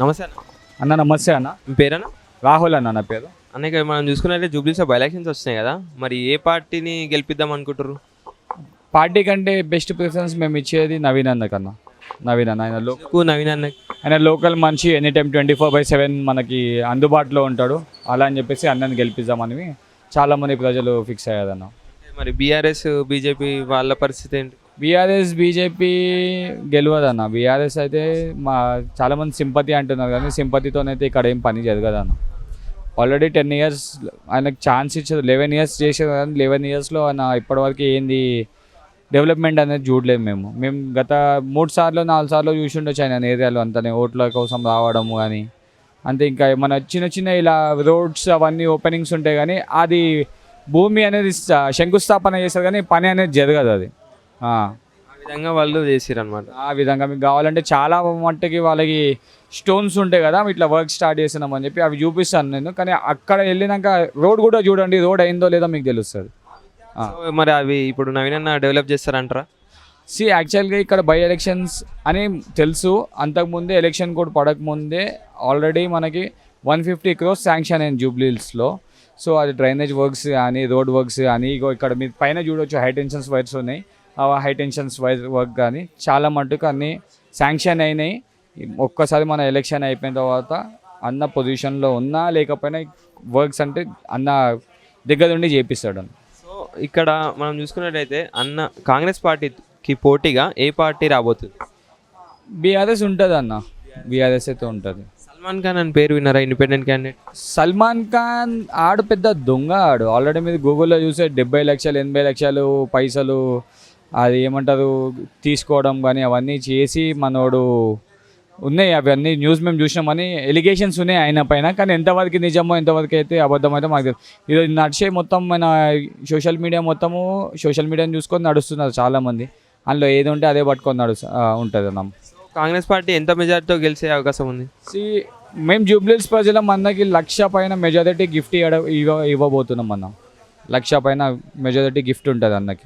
నమస్తే అన్న. అన్న నమస్తే అన్న. మీ పేరేనా రాహుల్ అన్న నా పేరు. అన్నయ్య మనం చూసుకున్నట్లయితే జూబ్లీస్ బై ఎలక్షన్స్ వచ్చినాయి కదా. మరి ఏ పార్టీని గెలిపిద్దాం అనుకుంటారు పార్టీ కంటే బెస్ట్ ప్రిఫరెన్స్ మేము ఇచ్చేది నవీన్ అన్న కన్నా. నవీన్ అన్న ఆయన లో ఎందుకు నవీన్ అన్న? ఆయన లోకల్ మనిషి any time twenty four by seven మనకి అందుబాటులో ఉంటాడు. అలా అని చెప్పేసి అన్నని గెలిపిద్దామని చాలామంది ప్రజలు ఫిక్స్ అయ్యారన్న. మరి బీఆర్ఎస్ బీజేపీ వాళ్ళ పరిస్థితి ఏంటి? BRS BJP గెలవదన్న. బీఆర్ఎస్ అయితే మా చాలామంది సింపతి అంటున్నారు కానీ సింపతితోనైతే ఇక్కడ ఏం పని జరగదన్న. ఆల్రెడీ టెన్ ఇయర్స్ ఆయనకు ఛాన్స్ ఇచ్చారు. లెవెన్ ఇయర్స్ చేసారు కానీ లెవెన్ ఇయర్స్లో ఆయన ఇప్పటివరకు ఏంది డెవలప్మెంట్ అనేది చూడలేదు మేము. మేము గత మూడు సార్లు నాలుగు సార్లు చూసి ఉండొచ్చు ఆయన ఏరియాలో అంతనే. ఓట్ల కోసం రావడము కానీ అంతే ఇంకా మన చిన్న చిన్న ఇలా రోడ్స్ అవన్నీ ఓపెనింగ్స్ ఉంటాయి కానీ అది భూమి అనేది శంకుస్థాపన చేస్తారు కానీ పని అనేది జరగదు అది. విధంగా వాళ్ళు చేసిరు అనమాట ఆ విధంగా మీకు కావాలంటే చాలా మట్టుకి వాళ్ళకి స్టోన్స్ ఉంటాయి కదా ఇట్లా వర్క్ స్టార్ట్ చేస్తున్నాం అని చెప్పి అవి చూపిస్తాను నేను. కానీ అక్కడ వెళ్ళినాక రోడ్ కూడా చూడండి రోడ్ అయిందో లేదో మీకు తెలుస్తుంది. మరి అవి ఇప్పుడు నవీన్ అన్న డెవలప్ చేస్తారంటారా? సి యాక్చువల్గా ఇక్కడ బై ఎలక్షన్స్ అని తెలుసు. అంతకుముందే ఎలక్షన్ కోడ్ పడకముందే ఆల్రెడీ మనకి వన్ ఫిఫ్టీ క్రోస్ శాంక్షన్ అయింది జూబ్లీస్లో సో అది డ్రైనేజ్ వర్క్స్ కానీ రోడ్ వర్క్స్ కానీ ఇగో ఇక్కడ మీరు పైన చూడొచ్చు హై టెన్షన్స్ వైర్స్ ఉన్నాయి. హై టెన్షన్స్ వైర్ వర్క్ కానీ చాలా మటుకు అన్నీ శాంక్షన్ అయినాయి. ఒక్కసారి మన ఎలక్షన్ అయిపోయిన తర్వాత అన్న పొజిషన్లో ఉన్నా లేకపోయినా వర్క్స్ అంటే అన్న దగ్గర ఉండి చేపిస్తాడు సో ఇక్కడ మనం చూసుకున్నట్టయితే అన్న కాంగ్రెస్ పార్టీకి పోటీగా ఏ పార్టీ రాబోతుంది? బీఆర్ఎస్ ఉంటుంది అన్న. బీఆర్ఎస్ అయితే ఉంటుంది. సల్మాన్ ఖాన్ అని పేరు విన్నారా? ఇండిపెండెంట్ క్యాండిడేట్ సల్మాన్ ఖాన్ ఆడు పెద్ద దొంగ ఆడు. ఆల్రెడీ మీరు గూగుల్లో చూసే డెబ్బై లక్షలు ఎనభై లక్షలు పైసలు అది ఏమంటారు తీసుకోవడం కానీ అవన్నీ చేసి మనోడు ఉన్నాయి. అవన్నీ న్యూస్ మేము చూసినామని ఎలిగేషన్స్ ఉన్నాయి ఆయన పైన. కానీ ఎంతవరకు నిజమో ఎంతవరకు అయితే అబద్ధం అయితే మాకు తెలియదు ఈరోజు నడిచే మొత్తం మన సోషల్ మీడియా మొత్తము సోషల్ మీడియాని చూసుకొని నడుస్తున్నారు చాలామంది. అందులో ఏది ఉంటే అదే పట్టుకొని నడుస్తు ఉంటుంది అన్న. కాంగ్రెస్ పార్టీ ఎంత మెజార్టీతో గెలిచే అవకాశం ఉంది? సి మేము జూబ్లీస్ ప్రజల మనకి లక్ష పైన మెజారిటీ గిఫ్ట్ ఇవ్వ ఇవ్వ ఇవ్వబోతున్నాం అన్న. లక్ష పైన మెజారిటీ గిఫ్ట్ ఉంటుంది అన్నకి.